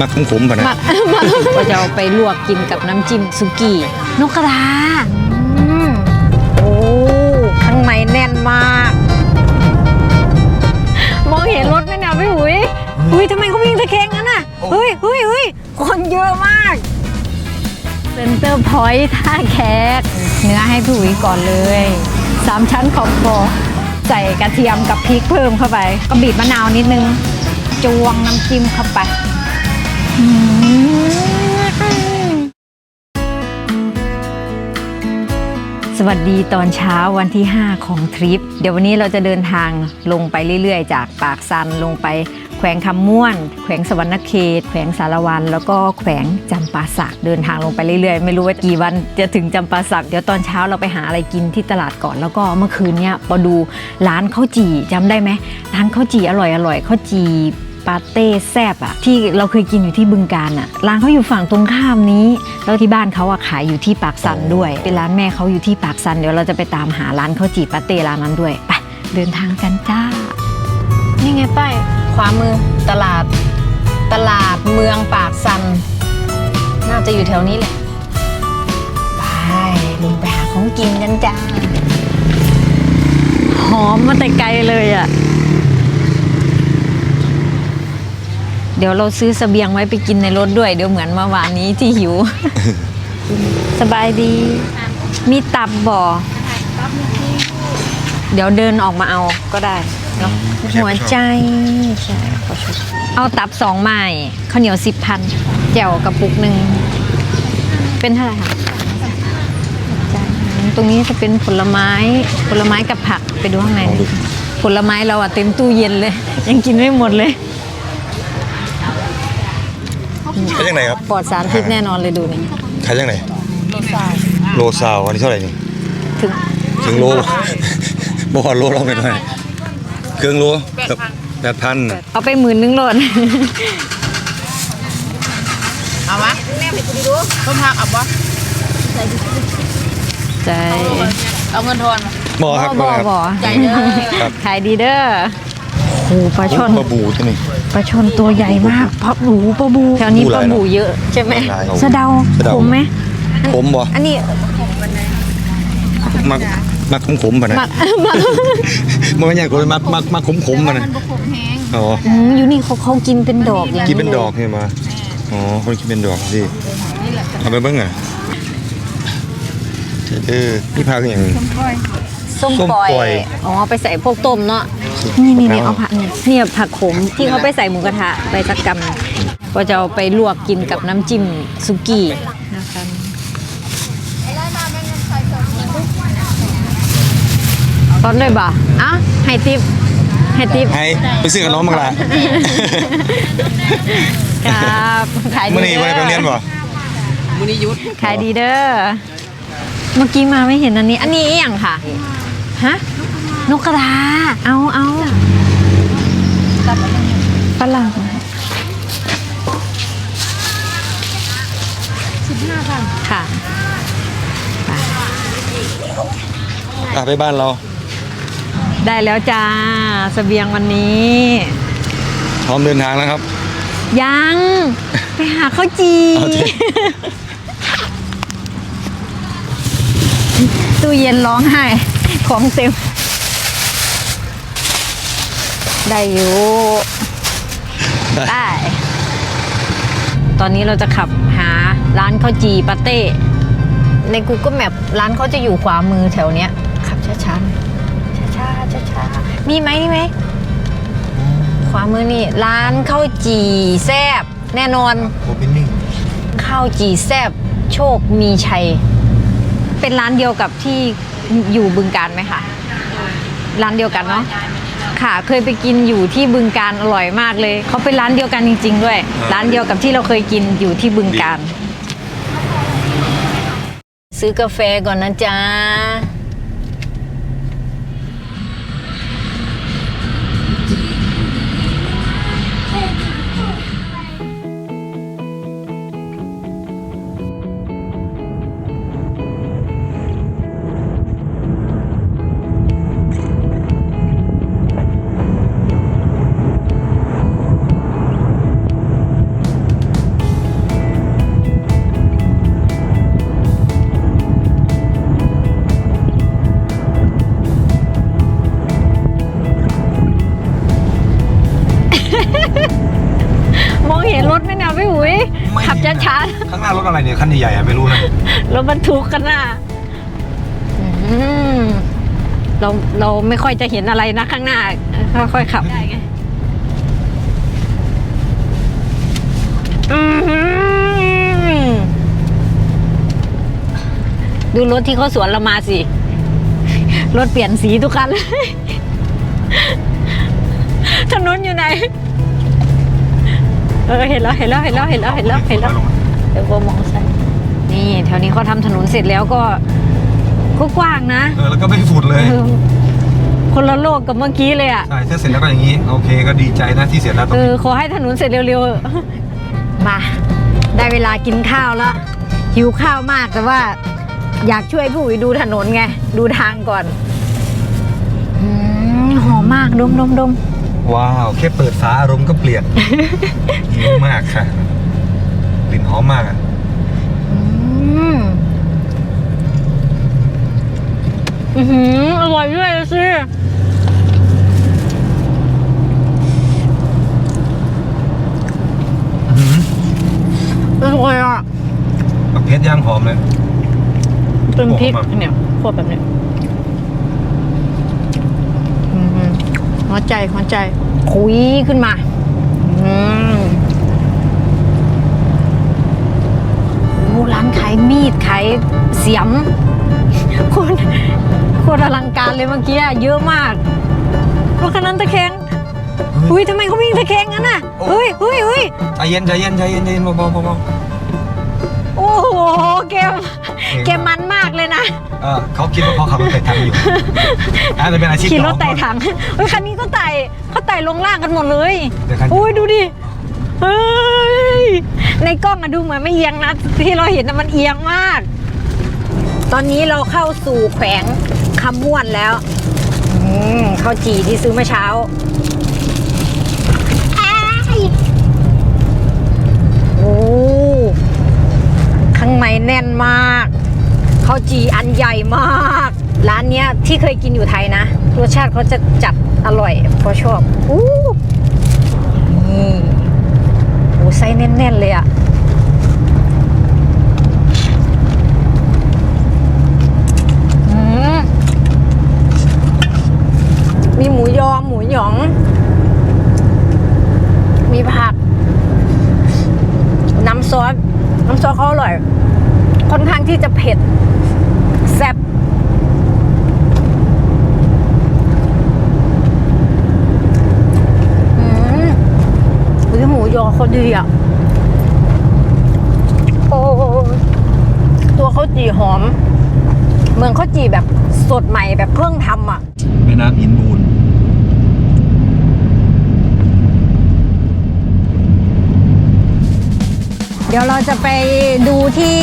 มักขมๆป่ะนะ มา มาก็จะเอาไปลวกกินกับน้ำจิ้มสุกี้นกกระทาอืมโอ้ข้างในแน่นมาก มองเห็นรถไหมเนี่ยพี่หุยหุยทำไมเขาวิ่งตะเคงงั้นน่ะเฮ้ยเฮ้ยเฮ้ยคนเยอะมากเซ็นเตอร์พอยต์ท่าแขกเนื้อให้พี่หุยก่อนเลยสามชั้นขอบคอใส่กระเทียมกับพริกเพิ่มเข้าไป ก็บีบมะนาวนิดนึงจวงน้ำจิ้มเข้าไป สวัสดีตอนเช้าวันที่ 5 ของทริป เดี๋ยววันนี้เราจะเดินทางลงไปเรื่อย ๆ จากปากซันลงไปแขวงคำม่วน แขวงสวรรณเขต แขวงสารวัน แล้วก็แขวงจำปาสักเดินทางลงไปเรื่อยๆ ไม่รู้ว่ากี่วันจะถึงจำปาสักเดี๋ยวตอนเช้าเราไปหาอะไรกินที่ตลาดก่อนแล้วก็เมื่อคืนเนี่ยพอดูร้านข้าวจี่จำได้ไหมร้านข้าวจี่อร่อยๆข้าวจี่ ปาเต้แซบอะที่เราเคยกินอยู่ที่บึงการอะร้านเขาอยู่ฝั่งตรงข้ามนี้ แล้วที่บ้านเขาอะขายอยู่ที่ปากซันด้วย เป็นร้านแม่เขาอยู่ที่ปากซันเดี๋ยวเราจะไปตามหาร้านข้าวจี่ปาเต้ร้านนั้นด้วยไปเดินทางกันจ้า นี่ไงป้ายขวามือตลาด ตลาดเมืองปากซัน น่าจะอยู่แถวนี้แหละ ไปลงไปหาของกินกันจ้า หอมมาแต่ไกลเลยอะ เดี๋ยวเราซื้อเสบียงไว้ไปกินในรถด้วย เดี๋ยวเหมือนเมื่อวานนี้ที่หิว สบายดี มีตับบ่อ เดี๋ยวเดินออกมาเอาก็ได้เนาะหัวใจใช่ขอชุดเอาตับสองไม้ข้าวเหนียวสิบพันแจ่วกระปุกหนึ่ง เป็นเท่าไหร่คะใจตรงนี้จะเป็นผลไม้ผลไม้กับผักไปดูข้างในดิผลไม้เราอะเต็มตู้เย็นเลย ยังกินไม่หมดเลย ขายยังไงครับปลอดสารพิษแน่นอนเลยดูนี่ขายยังไงโลซาวอันนี้เท่าไหร่นี่ถึงถึงโลบ่ฮอดโลเราไปหน่อยเครื่องโลกับแปดพันเอาไปหมื่นนึงโหลดเอาวะต้มผักเอาปะใจเอาเงินทอนมาบ่ครับบ่ครับบ่ใจเด้อครับขายดีเด้อ โอ้ปลาช่อนปลาบูตัวนี้ ปลาช่อนตัวใหญ่มากปลาบูปลาบูแถวนี้บูปหลาลายเนอะบูเยอะใช่ไหมหลายสะเดาสะเดาผมไหมผมบ่อันนี้มักมักขมๆป่ะนะมักมักมันไม่ใช่คนมักมักมักขมๆป่ะนะอ๋ออืมอยู่นี่เขาเขากินเป็นดอกอย่างกินเป็นดอกเนี่ยมาอ๋อคนกินเป็นดอกสิเอาไปเบิ่งอะเออนี่พาคืออย่าง ส้มส้มปล่อยปล่อยอ๋อไปใส่พวกต้มเนาะ นี่นี่นี่เอาผักเนี่ยเนี่ยผักขมที่เขาไปใส่หมูกระทะไปสักกำก็จะเอาไปลวกกินกับน้ำจิ้มสุกี้นะคะตอนเลยบ่อะให้ทิปให้ทิปให้ไปซื้อกับน้องบ้างล่ะครับขายดีมื่อนี้วันไหนไปโรงเรียนบ่มือนี้ยุดขายดีเด้อเมื่อกี้มาไม่เห็นอันนี้ อันนี้อหย่างค่ะฮะ นกกระทาเอาเอาฝรั่งค่ะอะไปบ้านเรา ได้แล้วจ้าเสบียงวันนี้ พร้อมเดินทางแล้วครับ ยัง ไปหาข้าวจี เอาสิ ตู้เย็นร้องไห้ ของเต็ม ได้อยู่ได้ ตอนนี้เราจะขับหาร้านข้าวจีปาเต้ ใน Google Map ร้านเขาจะอยู่ขวามือแถวเนี้ย ขับช้าๆช้าๆช้าๆมีไหมมีไหม ขวามือนี่ ร้านข้าวจีแซบแน่นอนโอเพนนิ่งข้าวจีแซบโชคมีชัย เป็นร้านเดียวกับที่อยู่บึงการไหมคะ ร้านเดียวกันเนาะ ค่ะ เคยไปกินอยู่ที่บึงการอร่อยมากเลยเขาเป็นร้านเดียวกันจริง ๆ ด้วย ร้านเดียวกับที่เราเคยกินอยู่ที่บึงการ ซื้อกาแฟก่อนนะจ๊ะ รถอะไรเนี่ยคันใหญ่ๆอะไม่รู้นะรถบรรทุกกันน่ะอืมเราเราไม่ค่อยจะเห็นอะไรนะข้างหน้า ค่อยๆขับได้ไงดูรถที่เขาสวนเรามาสิ รถเปลี่ยนสีทุกคันเลยถนนอยู่ไหน เออเห็นแล้วเห็นแล้วเห็นแล้วเห็นแล้วเห็นแล้วเห็นแล้ว เดี๋ยวโบมองซ้ายนี่แถวนี้เขาทำถนนเสร็จแล้วก็ก็กว้างนะเออแล้วก็ไม่ฝุ่นเลย เออคนละโลกกับเมื่อกี้เลยอะ ใช่ถ้าเสร็จแล้วก็อย่างนี้ โอเค ก็ดีใจนะที่เสร็จแล้วตรงเอนี้อ ขอให้ถนนเสร็จเร็วๆ มา ได้เวลากินข้าวแล้ว หิวข้าวมากแต่ว่า อยากช่วยผู้อุ๋ยดูถนนไง ดูทางก่อนอืมหอมมากดมดมดมว้าว แค่เปิดฝาอารมณ์ก็เปลี่ยน หิวมากค่ะก ลิ่นหอมมากอะอืมอือหืออร่อยด้วยสิอื้อหืออร่อยอะแบบเพชรย่างหอมเลย เป็นพริกหอมมากเนี่ยขวดแบบเนี้ยอือหือหัวใจหัวใจ คุยขึ้นมา อืมโอ้ ร้านขายมีดขายเสียมโคนโคนอลังการเลยเมื่อกี้อะเยอะมากรถคันนั้นตะแคงอุ้ยทำไมเขาวิ่งตะแคงงั้นน่ะเฮ้ยเฮ้ยเฮ้ยใจเย็นใจเย็นใจเย็นใจเย็นเบาๆเบาโอ้โหเกมเกมมันมากเลยนะๆเออเขาคิดว่าเขาขับรถไต่ทางอยู่อาจจะเป็นอาชีพขี่รถองไต่ถังเฮ้ยคันนี้ก็ไต่เขาไต่ลงล่างกันหมดเลยเดี๋ยวคันอุ้ยดูดิ เฮ้ยในกล้องอะดูเหมือนไม่เอียงนะ ที่เราเห็นนะมันเอียงมาก ตอนนี้เราเข้าสู่แขวงคำม่วนแล้ว อืมข้าวจี่ที่ซื้อเมื่อเช้า โอ้ข้างในแน่นมากข้าวจี่อันใหญ่มาก ร้านเนี้ยที่เคยกินอยู่ไทยนะ รสชาติเขาจะจัดอร่อยเพราะชอบอู้นี่ โอ้ไส้แน่น ๆ เลยอะมีหมูยอหมูหยอง มีผัก น้ำซอส น้ำซอสเขาอร่อย ค่อนข้างที่จะเผ็ด แซ่บ อืมหรือหมู ยอเขาดีอะ โอ้ตัวข้าวจี่หอม เมืองข้าวจี่แบบสดใหม่แบบเพิ่งทำอะ แม่น้ำหินมูลเดี๋ยวเราจะไปดูที่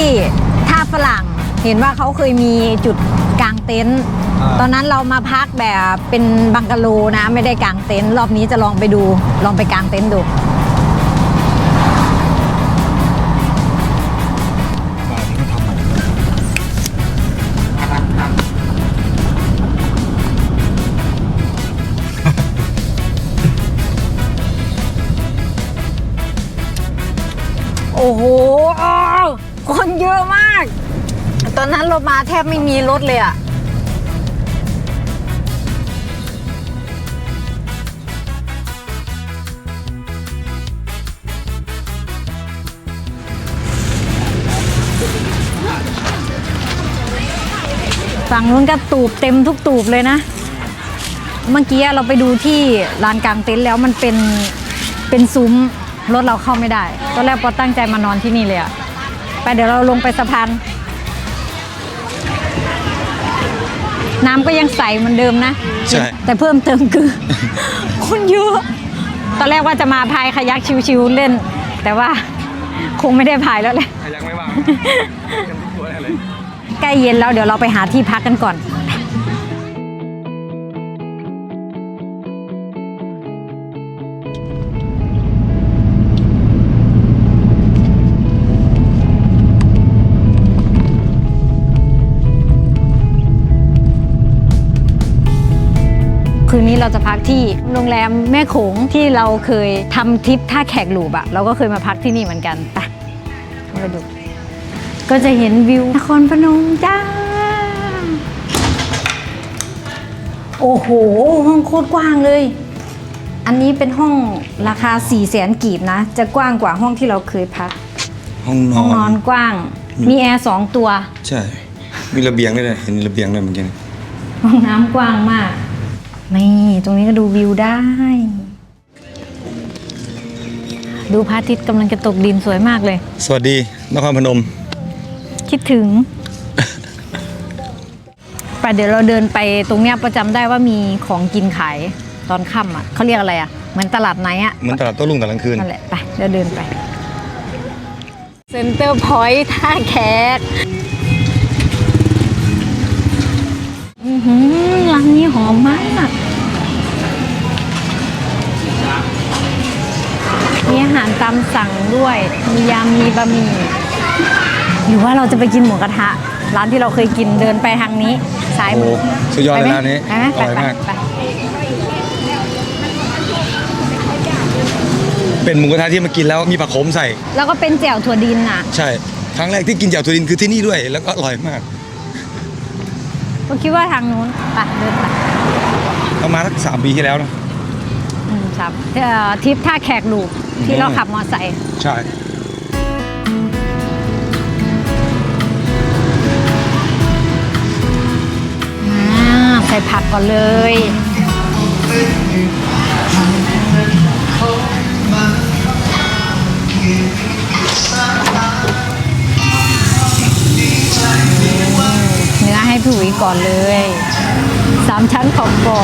ท่าฝรั่ง เห็นว่าเขาเคยมีจุดกางเต็นท์อ่าตอนนั้นเรามาพักแบบเป็นบังกะโลนะ ไม่ได้กางเต็นท์รอบนี้จะลองไปดู ลองไปกางเต็นท์ดูาก ตอนนั้นเรามาแทบไม่มีรถเลยอะฝั่งนู้นก็ตูบเต็มทุกตูบเลยนะ เมื่อกี้เราไปดูที่ลานกลางเต็นท์แล้วมันเป็นเป็นซุ้มรถเราเข้าไม่ได้ ตอนแรกปอตั้งใจมานอนที่นี่เลยอะ ไปเดี๋ยวเราลงไปสะพาน น้ำก็ยังใสเหมือนเดิมนะ ใช่ แต่เพิ่มเติมคือ คนเยอะ ตอนแรกว่าจะมาพายคายักชิวๆเล่น แต่ว่าคงไม่ได้พายแล้วแหละ ยังไม่ว่างกันทุกตัวเลยใกล้เย็นแล้วเดี๋ยวเราไปหาที่พักกันก่อน นนี้เราจะพักที่โรงแรมแม่โขงที่เราเคยทำทริปท่าแขกหลูบอะเราก็เคยมาพักที่นี่เหมือนกันไปเข้าไปดูก็จะเห็นวิวนครพนมจ้า โอ้โห ห้องโคตรกว้างเลย อันนี้เป็นห้องราคา4ี่แสนกีบนะ จะกว้างกว่าห้องที่เราเคยพัก ห้องนห้อองนอนนกว้าง มีแอร์สองตัว ใช่ มีระเบียงด้วยนะเห็นระเบียงด้วยเมื่อกี้ห้องน้ำกว้างมาก นี่ตรงนี้ก็ดูวิวได้ ดูพระอาทิตย์กำลังจะตกดินสวยมากเลย สวัสดีนครพนม คิดถึงไปเดี๋ยวเราเดินไปตรงเนี้ยประจำได้ว่ามีของกินขายตอนค่ำอะเขาเรียกอะไรอะเหมือนตลาดไหนอะเหมือนตลาดโต้รุ่งตลาดกลางคืน นั่นแหละไปเดี๋ยวเดินไปเซ็นเตอร์พอยท์ท่าแคส มียำมีบะหมี่ หรือว่าเราจะไปกินหมูกระทะ ร้านที่เราเคยกินเดินไปทางนี้ซ้ายมือโอ้สุดยอดเลยไปไหมร้านนี้ไปไหมไปอร่อยไปมาก ไปเป็นหมูกระทะที่มากินแล้วมีผักโขมใส่แล้วก็เป็นแจ่วถั่วดินน่ะ ใช่ ครั้งแรกที่กินแจ่วถั่วดินคือที่นี่ด้วย แล้วก็อร่อยมาก ก็คิดว่าทางนู้นไปเดินไปประมาณสักสามปีที่แล้วนะ อืมครับเอ่อทริปท่าแขกลูกที่อืมเราขับมอไซค์ ใช่ ใส่ผักก่อนเลยเนื้อให้พี่อุ๋ยก่อนเลยสามชั้นขอบกอ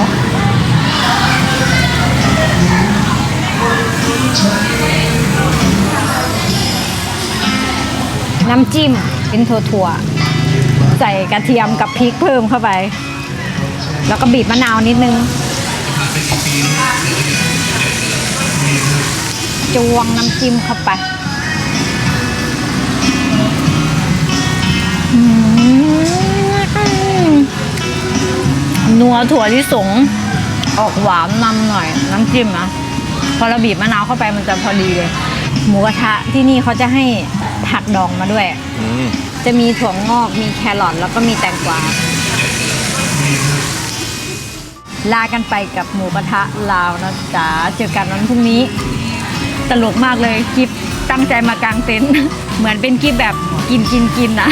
น้ำจิ้มเป็นถั่วๆ ใส่กระเทียมกับพริกเพิ่มเข้าไป แล้วก็บีบมะนาวนิดนึง จวงน้ำจิ้มเข้าไปอืมนัวถั่วลิสง ออกหวานนำหน่อย น้ำจิ้มนะพอเราบีบมะนาวเข้าไปมันจะพอดีเลย หมูกระทะที่นี่เขาจะให้ผักดองมาด้วยอืมจะมีถั่วงอกมีแครอทแล้วก็มีแตงกวา ลากันไปกับหมูกระทะลาวนะจ๊ะเจอกันวันพรุ่งนี้ ตลกมากเลยคลิปตั้งใจมากางเต็นท์เหมือนเป็นคลิปแบบกินกินกินนะ